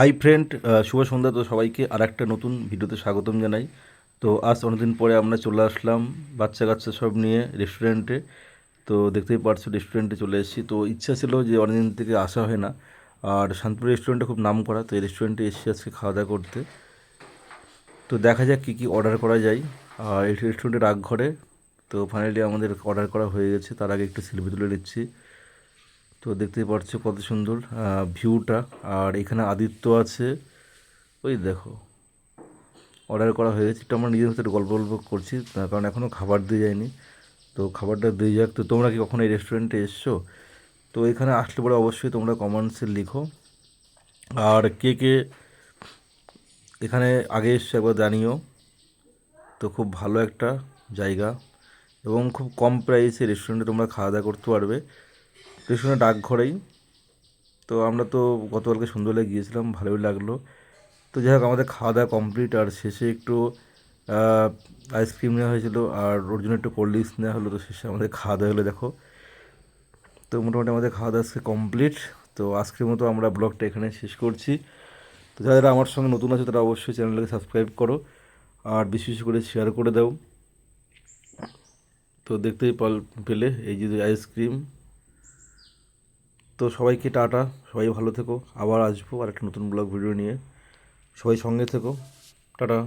Hi friend শুভ সন্ধ্যা তো সবাইকে। আর একটা নতুন ভিডিওতে স্বাগতম জানাই। তো আজ অনেকদিন পরে আমরা চলে আসলাম বাচ্চা কাচ্চা সব নিয়ে রেস্টুরেন্টে তো দেখতেই পারছ রেস্টুরেন্টে চলে এসেছি। তো ইচ্ছা ছিল যে অনেকদিন থেকে আসা হয় না। আর শান্তিপুর রেস্টুরেন্টটা খুব নাম করা, তো এই রেস্টুরেন্টে এসেছি আজকে খাওয়া দাওয়া করতে। তো দেখা যাক কী কী অর্ডার করা যায়। আর এই রেস্টুরেন্টের ঘরে তো ফাইনালি আমাদের অর্ডার করা হয়ে গেছে। তার আগে একটু সেলফি তুলে নিচ্ছি। তো দেখতেই পাচ্ছ কত সুন্দর ভিউটা আর এখানে আদিত্য আছে। ওই দেখো অর্ডার করা হয়ে গেছে একটু আমরা নিজের ভিতরে গল্প গল্প করছি কারণ এখনও খাবার দিয়ে যায়নি। তো খাবারটা দিয়ে যাক। তো তোমরা কি কখনো এই রেস্টুরেন্টে এসছো? তো এখানে আসলে পরে অবশ্যই তোমরা কমেন্টসে লিখো। আর কে কে এখানে আগে এসছে একবার জানিও। তো খুব ভালো একটা জায়গা। এবং খুব কম প্রাইসে রেস্টুরেন্টে তোমরা খাওয়া দাওয়া করতে পারবে। রেস্টুরেন্ট ডাকঘরেই। তো আমরা তো গতকালকে সন্ধ্যাবেলায় গিয়েছিলাম, ভালোই লাগল। তো যাই হোক, আমাদের খাওয়া দাওয়া কমপ্লিট আর শেষে একটু আইসক্রিম নেওয়া হয়েছিল আর ওর জন্য একটু কোল্ড ড্রিঙ্কস নেওয়া হলো, তো শেষে আমাদের খাওয়া দাওয়া হলো, দেখো। তো মোটামুটি আমাদের খাওয়া দাওয়া আজকে কমপ্লিট তো আজকের মতো আমরা ব্লগটা এখানে শেষ করছি। তো যারা আমার সঙ্গে নতুন আছে, তারা অবশ্যই চ্যানেলটাকে সাবস্ক্রাইব করো আর বেশি বেশি করে শেয়ার করে দাও। তো দেখতেই পেলে এই যে আইসক্রিম তো সবাইকে টাটা, সবাই ভালো থেকো। আবার আসব আর একটা নতুন ব্লগ ভিডিও নিয়ে। সবাই সঙ্গে থেকো। টাটা।